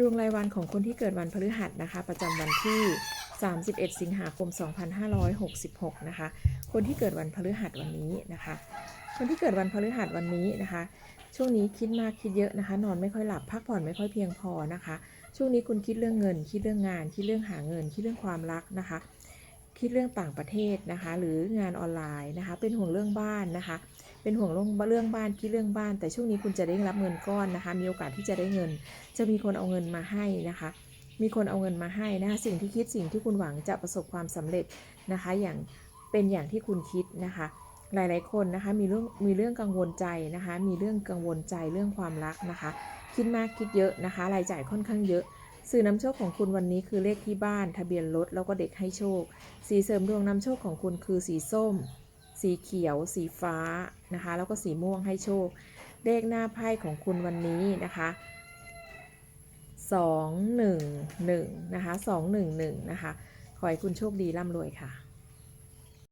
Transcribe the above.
ดวงรายวันของคนที่เกิดวันพฤหัสนะคะ ประจำวันที่ 31 สิงหาคม 2566 นะคะ คนที่เกิดวันพฤหัสวันนี้นะคะ คนที่เกิดวันพฤหัสวันนี้นะคะ ช่วงนี้คิดมากคิดเยอะนะคะ นอนไม่ค่อยหลับพักผ่อนไม่ค่อยเพียงพอนะคะ ช่วงนี้คุณคิดเรื่องเงิน คิดเรื่องงาน คิดเรื่องหาเงิน คิดเรื่องความรักนะคะ คิดเรื่องต่างประเทศนะคะ หรืองานออนไลน์นะคะ เป็นห่วงเรื่องบ้านนะคะ เป็นห่วงเรื่องเรื่องบ้านคิดเรื่องบ้าน แต่ช่วงนี้คุณจะได้รับเงินก้อนนะคะ มีโอกาสที่จะได้เงิน จะมีคนเอาเงินมาให้นะคะ มีคนเอาเงินมาให้นะคะสิ่งที่คิดสิ่งที่คุณหวังจะประสบความสำเร็จนะคะ อย่างเป็นอย่างที่คุณคิดนะคะหลาย ๆ คนนะคะมีเรื่องมีเรื่องกังวลใจนะคะ มีเรื่องกังวลใจเรื่องความรักนะคะ คิดมากคิดเยอะนะคะ รายจ่ายค่อนข้างเยอะ สื่อนำโชคของคุณวันนี้คือเลขที่บ้าน ทะเบียนรถแล้วก็เด็กให้โชค สีเสริมดวงนำโชคของคุณคือสีส้ม สีเขียว สีฟ้านะคะ แล้วก็สีม่วงให้โชค เลขหน้าไพ่ของคุณวันนี้นะคะสองหนึ่งหนึ่งนะคะสองหนึ่งหนึ่งนะคะ ขอให้คุณโชคดีร่ำรวยค่ะ